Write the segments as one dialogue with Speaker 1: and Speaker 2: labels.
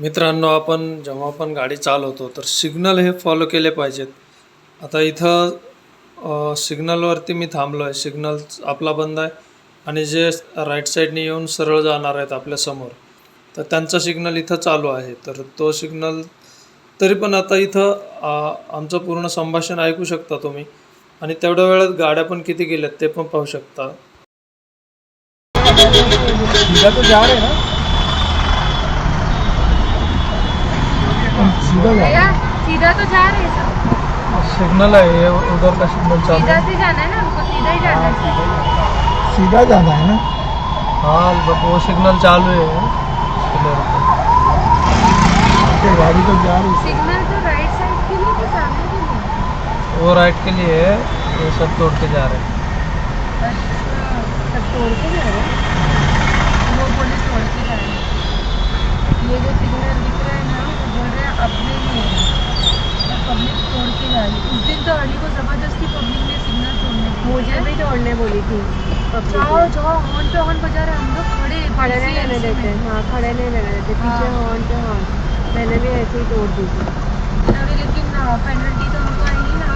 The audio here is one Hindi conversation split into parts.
Speaker 1: मित्रांनो आपण जेव्हा आपण गाडी चालवतो तर सिग्नल हे फॉलो केले पाहिजेत. आता इथं सिग्नलवरती मी थांबलो आहे सिग्नल आपला बंद आहे आणि जे राईट साईडने येऊन सरळ जाणार आहेत आपल्यासमोर तर त्यांचा सिग्नल इथं चालू आहे. तर तो सिग्नल तरी पण आता इथं आमचं पूर्ण संभाषण ऐकू शकता तुम्ही आणि तेवढ्या वेळात गाड्या पण किती गेल्यात ते पण पाहू शकता.
Speaker 2: सीधा तो जा हैं सीधा
Speaker 3: तो जा रहे हैं सब।
Speaker 2: सिग्नल है ये उधर का सिग्नल चालू
Speaker 3: सीधा
Speaker 2: है।
Speaker 3: से जाना है ना हमको सीधा ही जाना है।
Speaker 2: सीधा जाना है ना? हाँ बट वो सिग्नल चालू है। इधर गाड़ी तो जा रही
Speaker 3: सिग्नल तो राइट साइड के लिए कि सामने के लिए?
Speaker 2: वो राइट के लिए है ये सब तोड़ के जा रहे हैं।
Speaker 3: अच्छा सब तोड़ के जा रहे हैं? वो बोले तोड़ के जा रहे हैं ये जो सिग्नल दिख रहा है ना वो बोल रहे हैं अपने लिए है पब्लिक तोड़ के जा रही है उस दिन तो अली को ज़बरदस्ती पब्लिक ने सिग्नल तोड़ने की मुझे भी तोड़ने बोली थी। जाओ जाओ हॉर्न पे हॉर्न बजा रहे हम लोग। खड़े खड़े नहीं रहने देते हाँ। खड़े नहीं रहने देते पीछे हॉर्न पे हॉर्न मैंने भी ऐसे ही तोड़ दी थी। अरे लेकिन पेनल्टी तो हमको आई ना।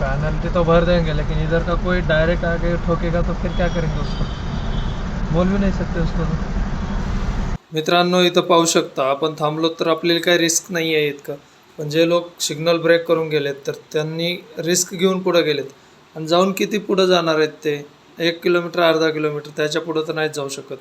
Speaker 2: पेनल्टी तो भर देंगे लेकिन इधर का कोई डायरेक्ट आके ठोकेगा तो फिर क्या करेंगे उसको? बोल भी नहीं सकते उसको तो।
Speaker 1: मित्रांनो इथं पाहू शकता आपण थांबलो तर आपल्याला काही रिस्क नाही आहे इतकं. पण जे लोक सिग्नल ब्रेक करून गेलेत तर त्यांनी रिस्क घेऊन पुढे गेलेत. आणि जाऊन किती पुढं जाणार आहेत ते? एक किलोमीटर अर्धा किलोमीटर त्याच्या पुढं तर नाहीच जाऊ शकत.